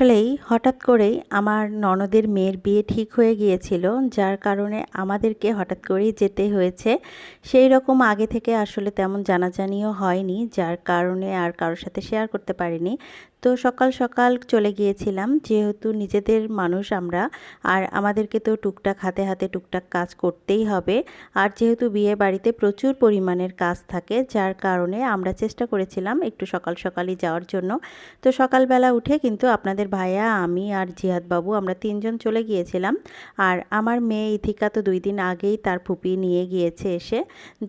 আসলেই হঠাৎ করেই আমার ননদের মেয়ের বিয়ে ঠিক হয়ে গিয়েছিল, যার কারণে আমাদেরকে হঠাৎ করেই যেতে হয়েছে। সেই রকম আগে থেকে আসলে তেমন জানাজানিও হয়নি, যার কারণে আর কারোর সাথে শেয়ার করতে পারিনি। তো সকাল সকাল চলে গিয়েছিলাম। যেহেতু নিজেদের মানুষ আমরা, আর আমাদেরকে তো টুকটাক হাতে হাতে টুকটাক কাজ করতেই হবে। আর যেহেতু বিয়ে বাড়িতে প্রচুর পরিমাণের কাজ থাকে, যার কারণে আমরা চেষ্টা করেছিলাম একটু সকাল সকালই যাওয়ার জন্য। তো সকালবেলা উঠে কিন্তু আপনাদের ভাইয়া, আমি আর জিহাদ বাবু আমরা তিনজন চলে গিয়েছিলাম। আর আমার মেয়ে ইথিকা তো দুই দিন আগেই তার ফুপি নিয়ে গিয়েছে এসে,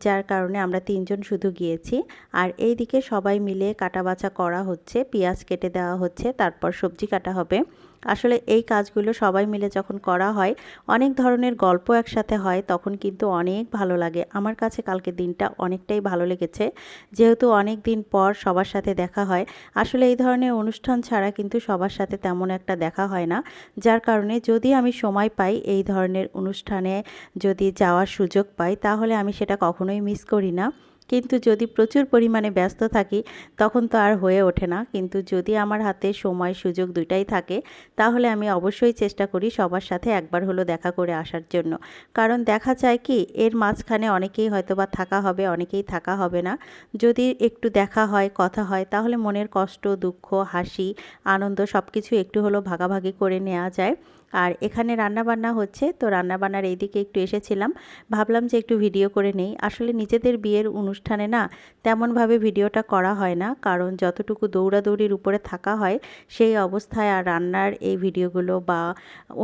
যার কারণে আমরা তিনজন শুধু গিয়েছি। আর এই দিকে সবাই মিলে কাটা বাছা করা হচ্ছে, পেঁয়াজ কেটে দেওয়া হচ্ছে, তারপর সবজি কাটা হবে। আসলে এই কাজগুলো সবাই মিলে যখন করা হয়, অনেক ধরনের গল্প একসাথে হয়, তখন কিন্তু অনেক ভালো লাগে। আমার কাছে কালকে দিনটা অনেকটাই ভালো লেগেছে। যেহেতু অনেক দিন পর সবার সাথে দেখা হয়, আসলে এই ধরনের অনুষ্ঠান ছাড়া কিন্তু সবার সাথে তেমন একটা দেখা হয় না। যার কারণে যদি আমি সময় পাই এই ধরনের অনুষ্ঠানে যদি যাওয়ার সুযোগ পাই, তাহলে আমি সেটা কখনোই মিস করি না। কিন্তু যদি প্রচুর পরিমাণে ব্যস্ত থাকি, তখন তো আর হয়ে ওঠে না। কিন্তু যদি আমার হাতে সময়, সুযোগ দুটাই থাকে, তাহলে আমি অবশ্যই চেষ্টা করি সবার সাথে একবার হলো দেখা করে আসার জন্য। কারণ দেখা যায় কি, এর মাঝখানে অনেকেই হয়তো বা থাকা হবে, অনেকেই থাকা হবে না। যদি একটু দেখা হয়, কথা হয়, তাহলে মনের কষ্ট, দুঃখ, হাসি, আনন্দ সব কিছু একটু হলো ভাগাভাগি করে নেওয়া যায়। আর এখানে রান্নাবান্না হচ্ছে। তো রান্নাবান্নার এইদিকে একটু এসেছিলাম। ভাবলাম যে একটু ভিডিও করে নেই। আসলে নিজেদের বিয়ের অনুষ্ঠানে না তেমনভাবে ভিডিওটা করা হয় না। কারণ যতটুকু দৌড়াদৌড়ির উপরে থাকা হয়, সেই অবস্থায় আর রান্নার এই ভিডিওগুলো বা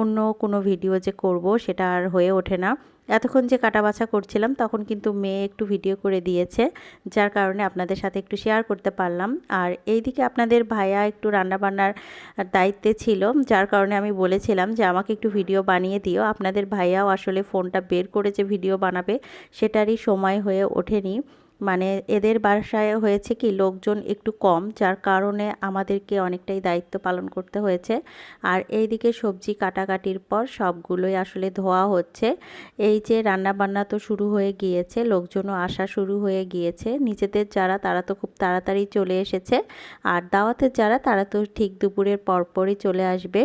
অন্য কোনো ভিডিও যে করব, সেটা আর হয়ে ওঠে না। এতক্ষণ যে কাটা বাছা করছিলাম, তখন কিন্তু মেয়ে একটু ভিডিও করে দিয়েছে, যার কারণে আপনাদের সাথে একটু শেয়ার করতে পারলাম। আর এইদিকে আপনাদের ভাইয়া একটু রান্নাবান্নার দায়িত্বে ছিল, যার কারণে আমি বলেছিলাম যে, আমাকে একটু ভিডিও বানিয়ে দিও। আপনাদের ভাইয়াও আসলে ফোনটা বের করে যে ভিডিও বানাবে, সেটারই সময় হয়ে ওঠেনি। মানে এদের বাসায় হয়েছে কি, লোকজন একটু কম, যার কারণে আমাদেরকে অনেকটাই দায়িত্ব পালন করতে হয়েছে। আর এইদিকে সবজি কাটাকাটির পর সবগুলোই আসলে ধোয়া হচ্ছে। এই যে রান্না বান্না তো শুরু হয়ে গিয়েছে, লোকজনও আসা শুরু হয়ে গিয়েছে। নিজেদের যারা, তারা তো খুব তাড়াতাড়ি চলে এসেছে। আর দাওয়াতের যারা, তারা তো ঠিক দুপুরের পরপরই চলে আসবে।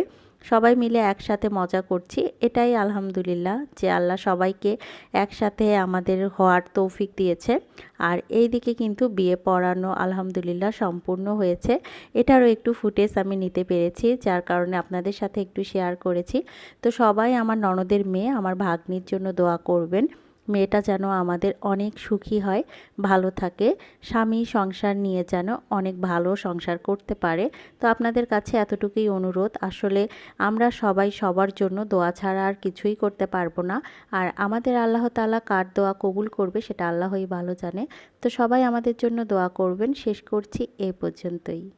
সবাই মিলে একসাথে মজা করছি। এটাই আলহামদুলিল্লাহ যে আল্লাহ সবাইকে একসাথে আমাদের হওয়ার তৌফিক দিয়েছে। আর এই দিকে কিন্তু বিয়ে পড়ানো আলহামদুলিল্লাহ সম্পূর্ণ হয়েছে। এটারও একটু ফুটেজ আমি নিতে পেরেছি, যার কারণে আপনাদের সাথে একটু শেয়ার করেছি। তো সবাই আমার ননদের মেয়ে, আমার ভাগ্নির জন্য দোয়া করবেন। মেয়েটা যেন আমাদের অনেক সুখী হয়, ভালো থাকে। স্বামী সংসার নিয়ে যেন অনেক ভালো সংসার করতে পারে। তো আপনাদের কাছে এতটুকুই অনুরোধ। আসলে আমরা সবাই সবার জন্য দোয়া ছাড়া আর কিছুই করতে পারব না। আর আমাদের আল্লাহ তালা কার দোয়া কবুল করবে সেটা আল্লাহই ভালো জানে। তো সবাই আমাদের জন্য দোয়া করবেন। শেষ করছি এ পর্যন্তই।